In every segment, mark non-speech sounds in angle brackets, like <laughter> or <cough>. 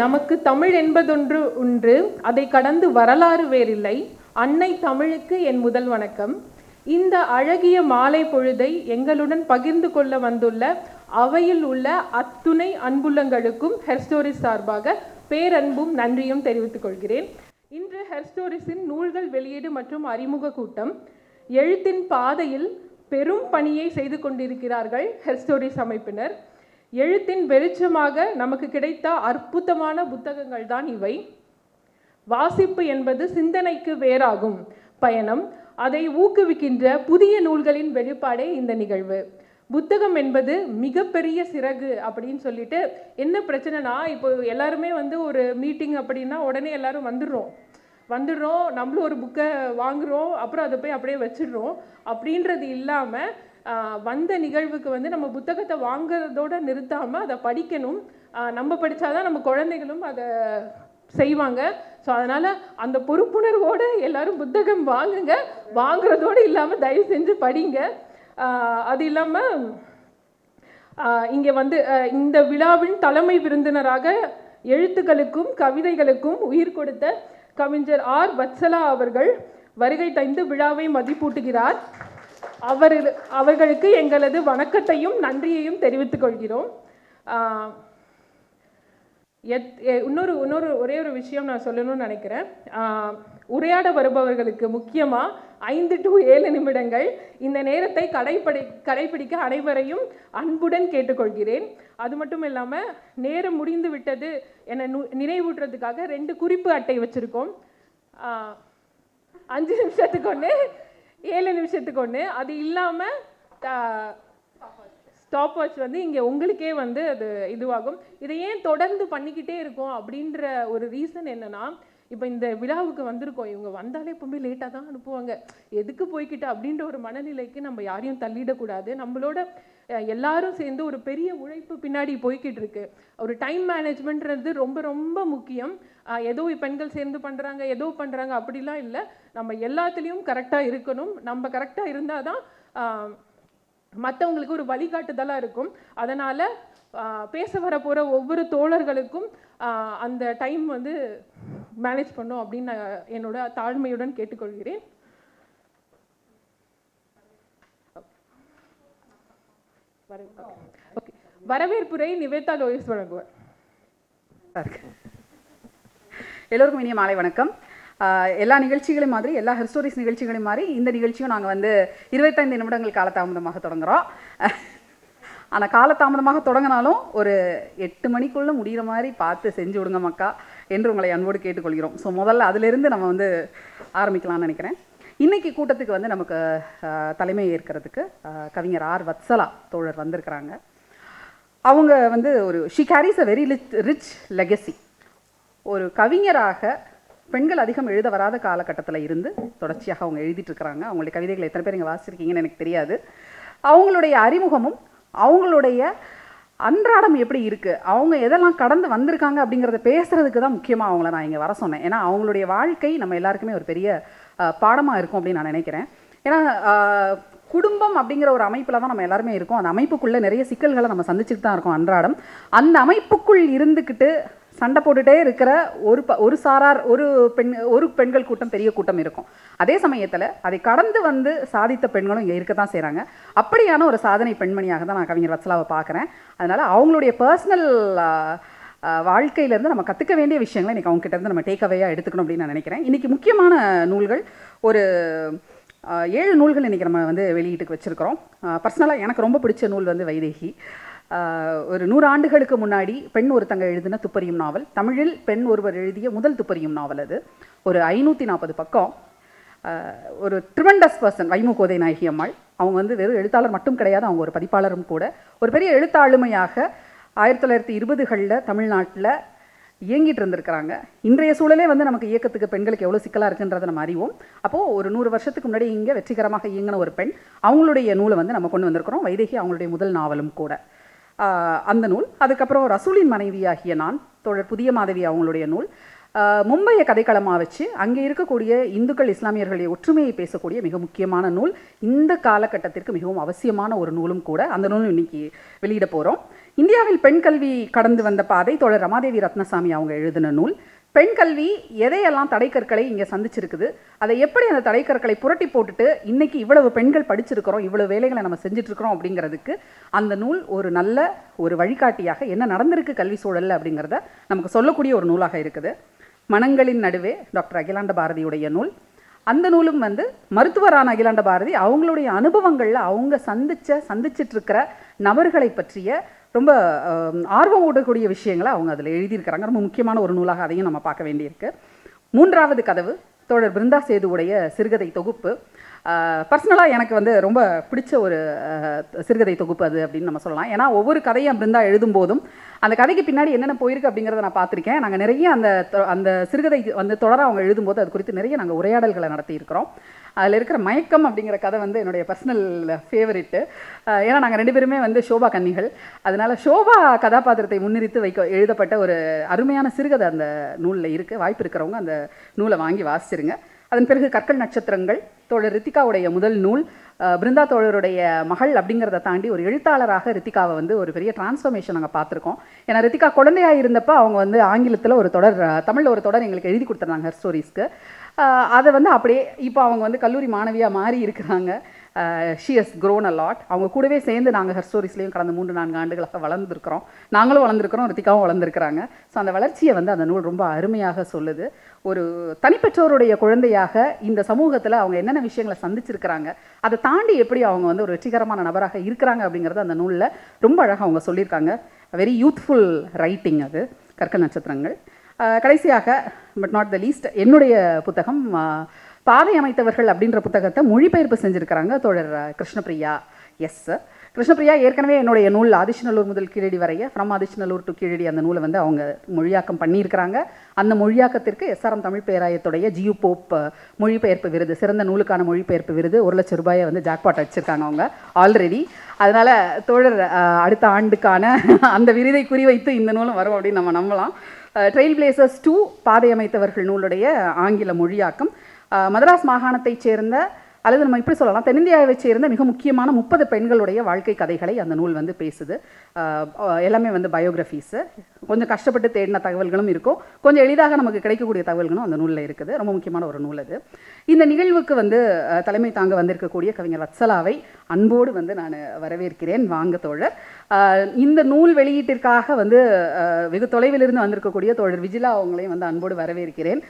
நமக்கு தமிழ் என்பதொன்று ஒன்று அதை கடந்து வரலாறு வேறில்லை. அன்னை தமிழுக்கு என் முதல் வணக்கம். இந்த அழகிய மாலை பொழுதை எங்களுடன் பகிர்ந்து கொள்ள வந்துள்ள அவையில் உள்ள அத்துணை அன்புள்ளங்களுக்கும் ஹெர்ஸ்டோரிஸ் சார்பாக பேரன்பும் நன்றியும் தெரிவித்துக் கொள்கிறேன். இன்று ஹெர்ஸ்டோரிஸின் நூல்கள் வெளியீடு மற்றும் அறிமுக கூட்டம். எழுத்தின் பாதையில் பெரும் பணியை செய்து கொண்டிருக்கிறார்கள் ஹெர்ஸ்டோரிஸ் அமைப்பினர். எழுத்தின் வெளிச்சமாக நமக்கு கிடைத்த அற்புதமான புத்தகங்கள் தான் இவை. வாசிப்பு என்பது சிந்தனைக்கு வேறாகும். பயணம் அதை ஊக்குவிக்கின்ற புதிய நூல்களின் வெளிப்பாடே இந்த நிகழ்வு. புத்தகம் என்பது மிகப்பெரிய சிறகு அப்படின்னு சொல்லிட்டு என்ன பிரச்சனைனா இப்போ எல்லாருமே வந்து ஒரு மீட்டிங் அப்படின்னா உடனே எல்லாரும் வந்துடுறோம். வந்துடுறோம் நம்மளும் ஒரு புக்கை வாங்குகிறோம் அப்புறம் அதை போய் அப்படியே வச்சிடுறோம். அப்படின்றது இல்லாமல் வந்த நிகழ்வுக்கு வந்து நம்ம புத்தகத்தை வாங்குறதோட நிறுத்தாமல் அதை படிக்கணும். நம்ம படித்தாதான் நம்ம குழந்தைகளும் அதை செய்வாங்க. ஸோ அதனால் அந்த பொறுப்புணர்வோடு எல்லாரும் புத்தகம் வாங்குங்க. வாங்குறதோடு இல்லாமல் தயவு செஞ்சு படிங்க. அது இல்லாமல் இங்கே வந்து இந்த விழாவின் தலைமை விருந்தினராக எழுத்துக்களுக்கும் கவிதைகளுக்கும் உயிர் கொடுத்த கவிஞர் ஆர். வத்சலா அவர்கள் வருகை தந்து விழாவை மதிப்பூட்டுகிறார். அவர் அவர்களுக்கு எங்களது வணக்கத்தையும் நன்றியையும் தெரிவித்துக் கொள்கிறோம். எத் இன்னொரு இன்னொரு ஒரே ஒரு விஷயம் நான் சொல்லணும்னு நினைக்கிறேன். உரையாட வருபவர்களுக்கு முக்கியமாக ஐந்து டு ஏழு நிமிடங்கள் இந்த நேரத்தை கடைப்படை கடைபிடிக்க அனைவரையும் அன்புடன் கேட்டுக்கொள்கிறேன். அது மட்டும் இல்லாமல் நேரம் முடிந்து விட்டது என நு- நினைவூட்டுறதுக்காக ரெண்டு குறிப்பு அட்டை வச்சுருக்கோம். அஞ்சு நிமிஷத்துக்கு ஒன்று ஏழு நிமிஷத்துக்கு ஒன்று அது இல்லாமல் ஸ்டாப் வாட்ச் வந்து இங்கே உங்களுக்கே வந்து அது இதுவாகும். இதை ஏன் தொடர்ந்து பண்ணிக்கிட்டே இருக்கோம் அப்படின்ற ஒரு ரீசன் என்னன்னா இப்போ இந்த விழாவுக்கு வந்திருக்கோம். இவங்க வந்தாலே எப்பவுமே லேட்டாக தான் அனுப்புவாங்க. எதுக்கு போய்க்கிட்டு அப்படின்ற ஒரு மனநிலைக்கு நம்ம யாரையும் தள்ளிடக்கூடாது. நம்மளோட எல்லாரும் சேர்ந்து ஒரு பெரிய உழைப்பு பின்னாடி போய்கிட்டு இருக்கு. ஒரு டைம் மேனேஜ்மெண்ட்ன்றது ரொம்ப ரொம்ப முக்கியம். ஏதோ பெண்கள் சேர்ந்து பண்ணுறாங்க ஏதோ பண்ணுறாங்க அப்படிலாம் இல்லை. நம்ம எல்லாத்துலேயும் கரெக்டாக இருக்கணும். நம்ம கரெக்டாக இருந்தால் தான் மற்றவங்களுக்கு ஒரு வழிகாட்டுதலாக இருக்கும். அதனால் பேச வர போகிற ஒவ்வொரு தோழர்களுக்கும் அந்த டைம் வந்து மேனேஜ் பண்ணும் அப்படின்னு நான் என்னோட தாழ்மையுடன் கேட்டுக்கொள்கிறேன். ஓகே. வரவேற்புரை நிவேதா லோயஸ் வழங்குவார். இருக்கு எல்லோருக்கும் இனிய மாலை வணக்கம். எல்லா நிகழ்ச்சிகளையும் மாதிரி எல்லா ஹிஸ்டோரிஸ் நிகழ்ச்சிகளையும் மாதிரி இந்த நிகழ்ச்சியும் நாங்கள் வந்து இருபத்தைந்து நிமிடங்கள் காலதாமதமாக தொடங்குறோம். ஆனால் காலதாமதமாக தொடங்கினாலும் ஒரு எட்டு மணிக்குள்ளே முடிகிற மாதிரி பார்த்து செஞ்சு விடுங்க மக்கா என்று உங்களை அன்போடு கேட்டுக்கொள்கிறோம். ஸோ முதல்ல அதிலிருந்து நம்ம வந்து ஆரம்பிக்கலாம்னு நினைக்கிறேன். இன்றைக்கி கூட்டத்துக்கு வந்து நமக்கு தலைமை ஏற்கிறதுக்கு கவிஞர் ஆர். வத்சலா தோழர் வந்திருக்கிறாங்க. அவங்க வந்து ஒரு she carries a very rich rich legacy ஒரு கவிஞராக பெண்கள் அதிகம் எழுத வராத காலகட்டத்தில் இருந்து தொடர்ச்சியாக அவங்க எழுதிட்டு இருக்கிறாங்க. அவங்களுடைய கவிதைகளை எத்தனை பேர் இங்கே வாசிச்சிருக்கீங்கன்னு எனக்கு தெரியாது. அவங்களுடைய அறிமுகமும் அவங்களுடைய அன்றாடம் எப்படி இருக்குது அவங்க எதெல்லாம் கடந்து வந்திருக்காங்க அப்படிங்கிறத பேசுகிறதுக்கு தான் முக்கியமாக அவங்கள நான் இங்கே வர சொன்னேன். ஏன்னா அவங்களுடைய வாழ்க்கை நம்ம எல்லாருக்குமே ஒரு பெரிய பாடமாக இருக்கும் அப்படின்னு நான் நினைக்கிறேன். ஏன்னா குடும்பம் அப்படிங்கிற ஒரு அமைப்பில் தான் நம்ம எல்லாருமே இருக்கோம். அந்த அமைப்புக்குள்ளே நிறைய சிக்கல்களை நம்ம சந்திச்சுட்டு தான் இருக்கோம் அன்றாடம். அந்த அமைப்புக்குள் இருந்துக்கிட்டு சண்டை போட்டுட்டே இருக்கிற ஒரு ப ஒரு சாரார் ஒரு பெண் ஒரு பெண்கள் கூட்டம் பெரிய கூட்டம் இருக்கும். அதே சமயத்தில் அதை கடந்து வந்து சாதித்த பெண்களும் இங்கே இருக்க தான் செய்கிறாங்க அப்படியான ஒரு சாதனை பெண்மணியாக தான் நான் கவிஞர் வத்சலாவை பார்க்குறேன். அதனால் அவங்களுடைய பர்சனல் வாழ்க்கையிலேருந்து நம்ம கற்றுக்க வேண்டிய விஷயங்களை இன்றைக்கி அவங்ககிட்ட இருந்து நம்ம டேக் அவேயாக எடுத்துக்கணும் அப்படின்னு நான் நினைக்கிறேன். இன்றைக்கி முக்கியமான நூல்கள் ஒரு ஏழு நூல்கள் இன்றைக்கி நம்ம வந்து வெளியீட்டுக்கு வச்சுருக்கிறோம். பர்சனலாக எனக்கு ரொம்ப பிடிச்ச நூல் வந்து வைதேகி. ஒரு நூறு ஆண்டுகளுக்கு முன்னாடி பெண் ஒருத்தங்க எழுதின துப்பறியும் நாவல். தமிழில் பெண் ஒருவர் எழுதிய முதல் துப்பறியும் நாவல் அது. ஒரு ஐநூற்றி நாற்பது பக்கம். ஒரு ட்ரிமெண்டஸ் பர்சன் வைமு கோதை நாயகி அம்மாள். அவங்க வந்து வெறும் எழுத்தாளர் மட்டும் கிடையாது அவங்க ஒரு பதிப்பாளரும் கூட. ஒரு பெரிய எழுத்தாளுமையாக ஆயிரத்தி தொள்ளாயிரத்தி இருபதுகளில் தமிழ்நாட்டில் இயங்கிட்டு இருந்திருக்கிறாங்க. இன்றைய சூழலே வந்து நமக்கு இயக்கத்துக்கு பெண்களுக்கு எவ்வளோ சிக்கலாக இருக்குன்றதை நம்ம அறிவோம். அப்போது ஒரு நூறு வருஷத்துக்கு முன்னாடி இங்கே வெற்றிகரமாக இயங்கின ஒரு பெண் அவங்களுடைய நூலை வந்து நம்ம கொண்டு வந்திருக்கிறோம். வைதேகி அவங்களுடைய முதல் நாவலும் கூட. அந்த நூல். அதுக்கப்புறம் ரசூலின் மனைவியாகிய நான் தோழர் புதிய மாதவி அவங்களுடைய நூல். மும்பையை கதைக்களமாக வச்சு அங்கே இருக்கக்கூடிய இந்துக்கள் இஸ்லாமியர்களுடைய ஒற்றுமையை பேசக்கூடிய மிக முக்கியமான நூல். இந்த காலகட்டத்திற்கு மிகவும் அவசியமான ஒரு நூலும் கூட அந்த நூலும் இன்னைக்கு வெளியிட போகிறோம் இந்தியாவில் பெண் கல்வி கடந்து வந்த பாதை தோழர் ரமாதேவி ரத்னசாமி அவங்க எழுதின நூல். பெண் கல்வி எதையெல்லாம் தடைக்கற்களை இங்கே சந்திச்சிருக்குது? அதை எப்படி அந்த தடைக்கற்களை புரட்டி போட்டுட்டு இன்னைக்கு இவ்வளவு பெண்கள் படிச்சிருக்கிறோம் இவ்வளவு வேலைகளை நம்ம செஞ்சுட்டு இருக்கிறோம் அப்படிங்கிறதுக்கு அந்த நூல் ஒரு நல்ல ஒரு வழிகாட்டியாக என்ன நடந்திருக்கு கல்வி சூழல்ல அப்படிங்கிறத நமக்கு சொல்லக்கூடிய ஒரு நூலாக இருக்குது. மனங்களின் நடுவே டாக்டர் அகிலாண்ட பாரதியுடைய நூல். அந்த நூலும் வந்து மருத்துவரான அகிலாண்ட பாரதி அவங்களுடைய அனுபவங்களில் அவங்க சந்திச்ச சந்திச்சிட்டு இருக்கிற நபர்களை பற்றிய ரொம்ப ஆர்வம் ஊட்டக்கூடிய விஷயங்களை அவங்க அதில் எழுதியிருக்கிறாங்க. ரொம்ப முக்கியமான ஒரு நூலாக அதையும் நம்ம பார்க்க வேண்டியிருக்கு. மூன்றாவது கதவு தோழர் பிருந்தா சேதுவுடைய சிறுகதை தொகுப்பு. பர்சனலாக எனக்கு வந்து ரொம்ப பிடிச்ச ஒரு சிறுகதை தொகுப்பு அது அப்படின்னு நம்ம சொல்லலாம். ஏன்னா ஒவ்வொரு கதையும் பிருந்தா எழுதும்போதும் அந்த கதைக்கு பின்னாடி என்னென்ன போயிருக்கு அப்படிங்கிறத நான் பார்த்துருக்கேன். நாங்கள் நிறைய அந்த தொ- அந்த சிறுகதை வந்து தொடர அவங்க எழுதும்போது அது குறித்து நிறைய நாங்கள் உரையாடல்களை நடத்தியிருக்கிறோம். அதில் இருக்கிற மயக்கம் அப்படிங்கிற கதை வந்து என்னுடைய பர்சனல் ஃபேவரெட்டு ஏன்னா நாங்கள் ரெண்டு பேருமே வந்து ஷோபா கன்னிகள். அதனால் ஷோபா கதாபாத்திரத்தை முன்னிறுத்து வைக்க எழுதப்பட்ட ஒரு அருமையான சிறுகதை அந்த நூலில் இருக்குது வாய்ப்பு இருக்கிறவங்க அந்த நூலை வாங்கி வாசிச்சிருங்க. அதன் பிறகு கற்கள் நட்சத்திரங்கள் தோழர் ரித்திகாவுடைய முதல் நூல் பிருந்தா தோழருடைய மகள் அப்படிங்கிறத தாண்டி ஒரு எழுத்தாளராக ரித்திகாவை வந்து ஒரு பெரிய டிரான்ஸ்ஃபர்மேஷன் நாங்கள் பார்த்துருக்கோம். ஏன்னா ரித்திகா குழந்தையாக இருந்தப்போ அவங்க வந்து ஆங்கிலத்தில் ஒரு தொடர் தமிழில் ஒரு தொடர் எங்களுக்கு எழுதி கொடுத்துருந்தாங்க ஹர் ஸ்டோரிஸ்க்கு அதை வந்து அப்படியே இப்போ அவங்க வந்து கல்லூரி மாணவியாக மாறி இருக்கிறாங்க. ஷி ஹஸ் க்ரோன் a அவங்க கூடவே சேர்ந்து நாங்கள் ஹர் ஸ்டோரிஸ்லேயும் கடந்த மூன்று நான்கு ஆண்டுகளாக வளர்ந்துருக்கிறோம். நாங்களும் வளர்ந்துருக்கிறோம் ரித்திகாவும் வளர்ந்துருக்கிறாங்க. ஸோ அந்த வளர்ச்சியை வந்து அந்த நூல் ரொம்ப அருமையாக சொல்லுது. ஒரு தனிப்பெற்றோருடைய குழந்தையாக இந்த சமூகத்தில் அவங்க என்னென்ன விஷயங்களை சந்திச்சிருக்கிறாங்க அதை தாண்டி எப்படி அவங்க வந்து ஒரு வெற்றிகரமான நபராக இருக்கிறாங்க அப்படிங்கிறது அந்த நூலில் ரொம்ப அழகாக அவங்க சொல்லியிருக்காங்க. வெரி யூத்ஃபுல் ரைட்டிங் அது கற்க நட்சத்திரங்கள். Uh, கடைசியாக பட் நாட் த லீஸ்ட் என்னுடைய புத்தகம் uh, பாதை அமைத்தவர்கள் அப்படின்ற புத்தகத்தை மொழிபெயர்ப்பு செஞ்சுருக்கிறாங்க தோழர் கிருஷ்ணபிரியா எஸ் கிருஷ்ணபிரியா ஏற்கனவே என்னுடைய நூல் ஆதிச்சநல்லூர் முதல் கீழடி வரைய ஃப்ரம் ஆதிச்சநல்லூர் டு கீழடி அந்த நூலை வந்து அவங்க மொழியாக்கம் பண்ணியிருக்கிறாங்க. அந்த மொழியாக்கத்திற்கு எஸ்ஆர்எம் தமிழ் பேராயத்துடைய ஜியு போப் மொழிபெயர்ப்பு விருது சிறந்த நூலுக்கான மொழிபெயர்ப்பு விருது ஒரு லட்சம் ரூபாயை வந்து ஜாக்பாட் அடிச்சிருக்காங்க அவங்க ஆல்ரெடி அதனால தோழர் அடுத்த ஆண்டுக்கான அந்த விருதை குறிவைத்து இந்த நூலும் வரும் அப்படின்னு நம்ம நம்பலாம். ட்ரெயில் பிளேசர்ஸ் டூ பாதை அமைத்தவர்கள் நூலுடைய ஆங்கில மொழியாக்கம். மதராஸ் மாகாணத்தைச் சேர்ந்த அல்லது நம்ம இப்படி சொல்லலாம் தென்னிந்தியாவைச் சேர்ந்த மிக முக்கியமான முப்பது பெண்களுடைய வாழ்க்கை கதைகளை அந்த நூல் வந்து பேசுது. எல்லாமே வந்து பயோகிராஃபீஸு கொஞ்சம் கஷ்டப்பட்டு தேடின தகவல்களும் இருக்கும். கொஞ்சம் எளிதாக நமக்கு கிடைக்கக்கூடிய தகவல்களும் அந்த நூலில் இருக்குது. ரொம்ப முக்கியமான ஒரு நூல் அது. இந்த நிகழ்வுக்கு வந்து தலைமை தாங்க வந்திருக்கக்கூடிய கவிஞர் வத்சலாவை அன்போடு வந்து நான் வரவேற்கிறேன். வாங்க தோழர். இந்த நூல் வெளியீட்டிற்காக வந்து வெகு தொலைவிலிருந்து வந்திருக்கக்கூடிய தோழர் விஜிலா அவங்களையும் வந்து அன்போடு வரவேற்கிறேன்.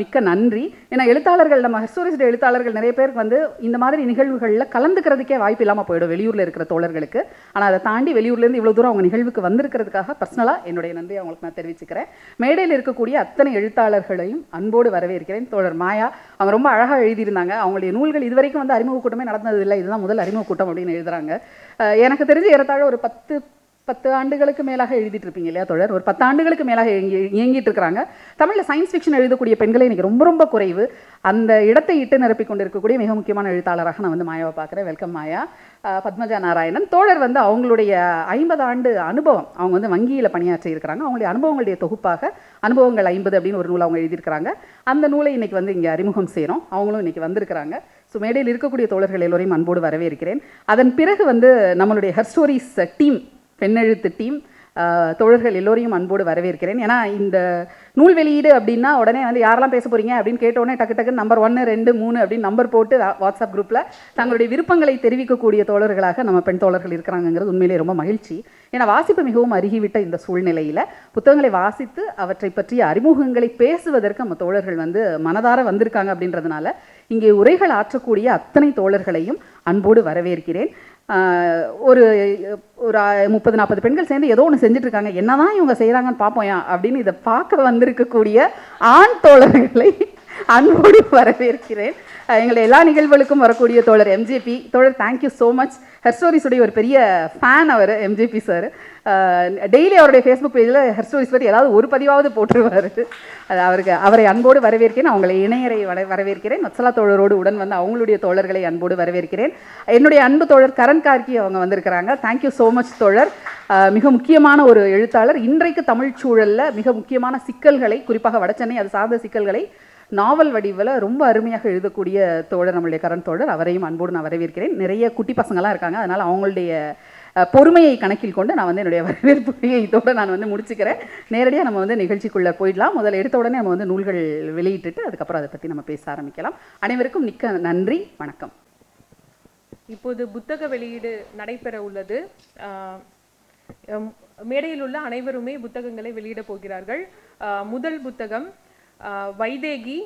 மிக்க நன்றி. ஏன்னா எழுத்தாளர்கள் நம்ம ஹிஸ்டோரிஸ்ட் எழுத்தாளர்கள் நிறைய பேருக்கு வந்து இந்த மாதிரி நிகழ்வுகளில் கலந்துக்கிறதுக்கே வாய்ப்பு இல்லாமல் போயிடும் வெளியூரில் இருக்கிற தோழர்களுக்கு. ஆனால் அதை தாண்டி வெளியூர்லேருந்து இவ்வளோ தூரம் அவங்க நிகழ்வுக்கு வந்திருக்கிறதுக்காக பர்சனலாக என்னுடைய நன்றி அவங்களுக்கு நான் தெரிவிச்சுக்கிறேன். மேடையில் இருக்கக்கூடிய அத்தனை எழுத்தாளர்களையும் அன்போடு வரவேற்கிறேன். தோழர் மாயா அவங்க ரொம்ப அழகாக எழுதியிருந்தாங்க. அவங்களுடைய நூல்கள் இதுவரைக்கும் வந்து அறிமுக கூட்டமே நடந்ததில்லை. இதுதான் முதல் அறிமுக கூட்டம் அப்படின்னு எழுதுறாங்க. எனக்கு தெரிஞ்சு ஏறத்தாழ ஒரு பத்து பத்து ஆண்டுகளுக்கு மேலாக எழுதிட்டு இருப்பீங்க இல்லையா தோழர்? ஒரு பத்து ஆண்டுகளுக்கு மேலாக இயங்கி இயங்கிட்டு இருக்கிறாங்க தமிழில் சயின்ஸ் ஃபிக்ஷன் எழுதக்கூடிய பெண்களே இன்னைக்கு ரொம்ப ரொம்ப குறைவு. அந்த இடத்தை இட்டு நிரப்பிக் கொண்டிருக்கக்கூடிய மிக முக்கியமான எழுத்தாளராக நான் வந்து மாயாவை பார்க்குறேன். வெல்கம் மாயா. பத்மஜா நாராயணன். தோழர் வந்து அவங்களுடைய ஐம்பது ஆண்டு அனுபவம் அவங்க வந்து வங்கியில் பணியாற்றி இருக்கிறாங்க. அவங்களுடைய அனுபவங்களுடைய தொகுப்பாக அனுபவங்கள் ஐம்பது அப்படின்னு ஒரு நூல் அவங்க எழுதியிருக்கிறாங்க. அந்த நூலை இன்னைக்கு வந்து இங்கே அறிமுகம் செய்கிறோம் அவங்களும் இன்னைக்கு வந்திருக்கிறாங்க. ஸோ மேடையில் இருக்கக்கூடிய தோழர்கள் எல்லோரையும் அன்போடு வரவேற்கிறேன். அதன் பிறகு வந்து நம்மளுடைய ஹர் ஸ்டோரிஸ் டீம் பெண்ணெழுத்து டீம் தோழர்கள் எல்லோரையும் அன்போடு வரவேற்கிறேன். ஏன்னா இந்த நூல் வெளியீடு அப்படின்னா உடனே வந்து யாரெல்லாம் பேச போறீங்க? அப்படின்னு கேட்ட உடனே டக்கு டக்கு நம்பர் ஒன்று ரெண்டு மூணு அப்படின்னு நம்பர் போட்டு வாட்ஸ்அப் குரூப்பில் தங்களுடைய விருப்பங்களை தெரிவிக்கக்கூடிய தோழர்களாக நம்ம பெண் தோழர்கள் இருக்கிறாங்கிறது உண்மையிலே ரொம்ப மகிழ்ச்சி. ஏன்னா வாசிப்பு மிகவும் அருகிவிட்ட இந்த சூழ்நிலையில் புத்தகங்களை வாசித்து அவற்றை பற்றிய அறிமுகங்களை பேசுவதற்கு நம்ம தோழர்கள் வந்து மனதார வந்திருக்காங்க அப்படின்றதுனால இங்கே உரைகள் ஆற்றக்கூடிய அத்தனை தோழர்களையும் அன்போடு வரவேற்கிறேன். ஒரு ஒரு முப்பது நாற்பது பெண்கள் சேர்ந்து ஏதோ ஒன்று செஞ்சுட்டு இருக்காங்க என்னதான் இவங்க செய்கிறாங்கன்னு பார்ப்போம் அப்படின்னு இதை பார்க்க வந்திருக்கக்கூடிய ஆண் தோழர்களை அன்போடு வரவேற்கிறேன். எங்களுடைய எல்லா நிகழ்வுகளுக்கும் வரக்கூடிய தோழர் எம்ஜேபி தோழர் தேங்க்யூ ஸோ மச் ஹெர்ஸ்டோரிஸுடைய ஒரு பெரிய ஃபேன் அவர் எம்ஜேபி சார் டெய்லி அவருடைய ஃபேஸ்புக் பேஜில் ஹெர்ஸ்டோரிஸ் பற்றி ஏதாவது ஒரு பதிவாவது போட்டுருவார். அது அவருக்கு அவரை அன்போடு வரவேற்கிறேன். அவங்களை இணையரை வர வரவேற்கிறேன். வத்சலா தோழரோடு உடன் வந்து அவங்களுடைய தோழர்களை அன்போடு வரவேற்கிறேன். என்னுடைய அன்பு தோழர் கரண் கார்கி அவங்க வந்திருக்கிறாங்க. தேங்க்யூ ஸோ மச் தோழர். மிக முக்கியமான ஒரு எழுத்தாளர். இன்றைக்கு தமிழ் சூழலில் மிக முக்கியமான சிக்கல்களை குறிப்பாக வடசென்னை அது சார்ந்த சிக்கல்களை நாவல் வடிவில் ரொம்ப அருமையாக எழுதக்கூடிய தோழர் நம்மளுடைய கரண் தோழர். அவரையும் அன்போடு நான் வரவேற்கிறேன். நிறைய குட்டி பசங்களாம் இருக்காங்க. அதனால் அவங்களுடைய பொறுமையை கணக்கில் கொண்டு நான் வந்து என்னுடைய <laughs> வரவேற்புரையை இதோட நான் வந்து முடிச்சுக்கிறேன். நேரடியாக நம்ம வந்து நிகழ்ச்சிக்குள்ளே போயிடலாம். முதல்ல எடுத்த உடனே நம்ம வந்து நூல்கள் வெளியிட்டுட்டு அதுக்கப்புறம் அதை பற்றி நம்ம பேச ஆரம்பிக்கலாம். அனைவருக்கும் மிக்க நன்றி. வணக்கம். இப்போது புத்தக வெளியீடு நடைபெற உள்ளது. மேடையில் உள்ள அனைவருமே புத்தகங்களை வெளியிடப் போகிறார்கள். முதல் புத்தகம் வைதேகி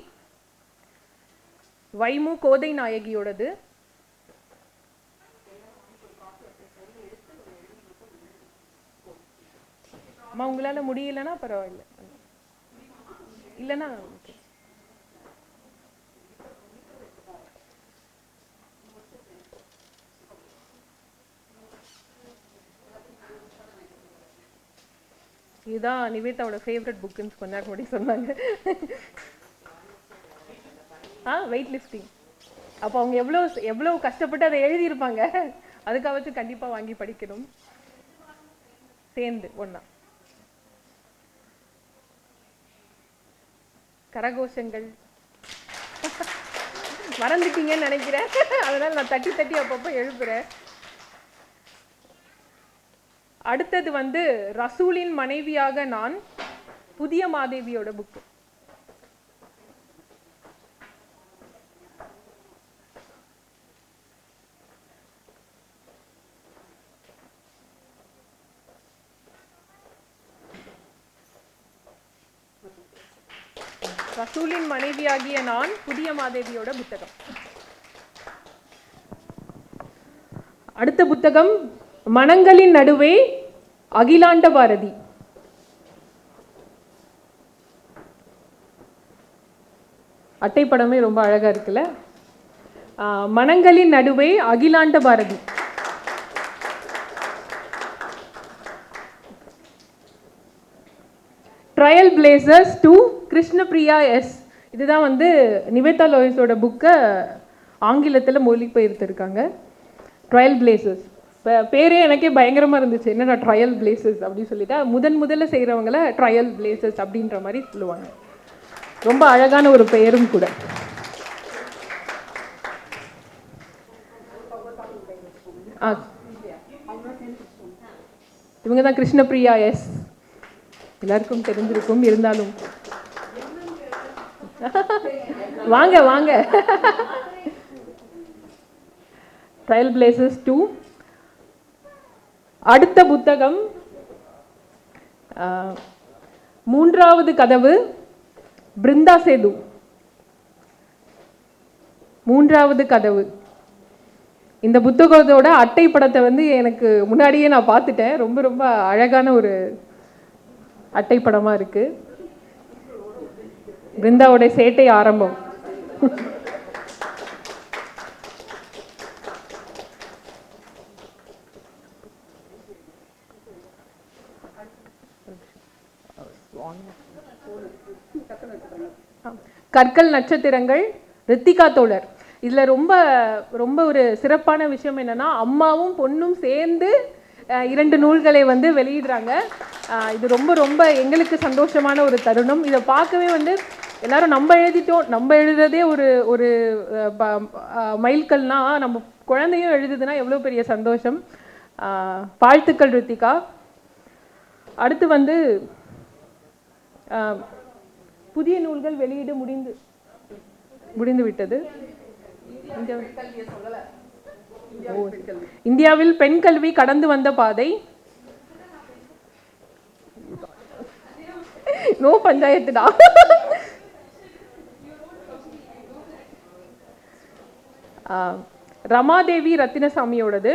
வைமு கோதை நாயகியோடது அம்மா உங்களால முடியலன்னா பரவாயில்ல இல்லைன்னா. இதுதான் நிவேதாவோட ஃபேவரட் புக்குன்னு கொஞ்ச நேரம் முன்னாடி சொன்னாங்க. ஆ வெயிட் லிஃப்டிங் அப்போ அவங்க எவ்வளோ எவ்வளோ கஷ்டப்பட்டு அதை எழுதியிருப்பாங்க. அதுக்காகச்சும் கண்டிப்பாக வாங்கி படிக்கணும். சேர்ந்து ஒன்றா கரகோஷங்கள். மறந்துட்டீங்கன்னு நினைக்கிறேன். அதனால் நான் தட்டி தட்டி அப்பப்போ எழுப்புறேன். அடுத்தது வந்து ரசூலின் மனைவியாக நான் புதிய மாதேவியோட புக்கு ரசூலின் மனைவியாகிய நான் புதிய மாதேவியோட புத்தகம். அடுத்த புத்தகம் மனங்களின் நடுவே அகிலாண்ட பாரதி அட்டைப்படமே ரொம்ப அழகா இருக்குல்ல? மனங்களின் நடுவே Akilanda Bharathi trailblazers to Krishnapriya S இதுதான் வந்து நிவேதா லோயஸோட புக்கை ஆங்கிலத்தில் மொழிபெயர்த்திருக்காங்க. ட்ரையல் பிளேசஸ் பேரே எனக்கே பயங்கரமாக இருந்துச்சு. என்னடா ட்ரையல் பிளேசஸ் அப்படின்னு சொல்லிட்டு. முதன் முதல்ல செய்கிறவங்கள ட்ரையல் பிளேசஸ் அப்படின்ற மாதிரி சொல்லுவாங்க. ரொம்ப அழகான ஒரு பெயரும் கூட. ஆ. இவங்க தான் கிருஷ்ணபிரியா எஸ். எல்லாருக்கும் தெரிஞ்சிருக்கும் இருந்தாலும். வாங்க வாங்க. ட்ரையல் பிளேசஸ் டூ அடுத்த புத்தகம் மூன்றாவது கதவு பிருந்தா சேது. மூன்றாவது கதவு. இந்த புத்தகத்தோட அட்டை படத்தை வந்து எனக்கு முன்னாடியே நான் பார்த்துட்டேன். ரொம்ப ரொம்ப அழகான ஒரு அட்டைப்படமாக இருக்குது பிருந்தாவோட சேட்டை ஆரம்பம். கற்கள் நட்சத்திரங்கள் ரித்திகா தோழர். இதில் ரொம்ப ரொம்ப ஒரு சிறப்பான விஷயம் என்னன்னா அம்மாவும் பொண்ணும் சேர்ந்து இரண்டு நூல்களை வந்து வெளியிடுறாங்க. இது ரொம்ப ரொம்ப எங்களுக்கு சந்தோஷமான ஒரு தருணம். இதை பார்க்கவே வந்து எல்லாரும் நம்ம எழுதிட்டோம் நம்ம எழுதுறதே ஒரு ஒரு ப- மைல்கல்னா நம்ம குழந்தையும் எழுதுதுன்னா எவ்வளோ பெரிய சந்தோஷம். வாழ்த்துக்கள் ரித்திகா. அடுத்து வந்து புதிய நூல்கள் வெளியீடு முடிந்து முடிந்து விட்டது இந்தியாவில் பெண் கல்வி கடந்து வந்த பாதை. நோ பஞ்சாயத்துடா ரமாதேவி ரத்தினசாமியோடது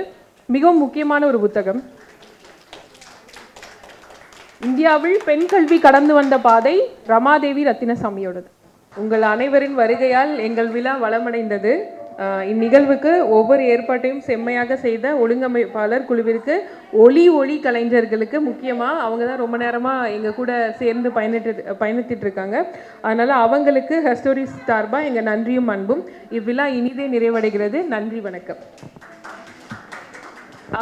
மிகவும் முக்கியமான ஒரு புத்தகம். இந்தியாவில் பெண் கல்வி கடந்து வந்த பாதை ரமாதேவி ரத்தினசாமியோடது. உங்கள் அனைவரின் வருகையால் எங்கள் விழா வளமடைந்தது. இந்நிகழ்வுக்கு ஒவ்வொரு ஏற்பாட்டையும் செம்மையாக செய்த ஒழுங்கமைப்பாளர் குழுவிற்கு ஒளி ஒளி கலைஞர்களுக்கு முக்கியமாக அவங்க தான் ரொம்ப நேரமாக எங்கள் கூட சேர்ந்து பயணிட்டு பயணித்திட்டு இருக்காங்க. அதனால் அவங்களுக்கு ஹெஸ்டோரிஸ் சார்பாக எங்கள் நன்றியும் அன்பும். இவ்விழா இனிதே நிறைவடைகிறது. நன்றி வணக்கம்.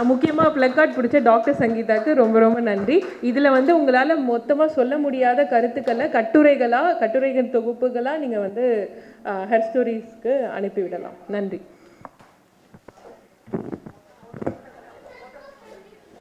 முக்கியமாக பிளக்கார்ட் பிடிச்ச டாக்டர் சங்கீதாக்கு ரொம்ப ரொம்ப நன்றி. இதில் வந்து உங்களால் மொத்தமாக சொல்ல முடியாத கருத்துக்களை கட்டுரைகளாக கட்டுரைகள் தொகுப்புகளாக நீங்கள் வந்து ஹெர் ஸ்டோரிஸ்க்கு அனுப்பிவிடலாம். நன்றி.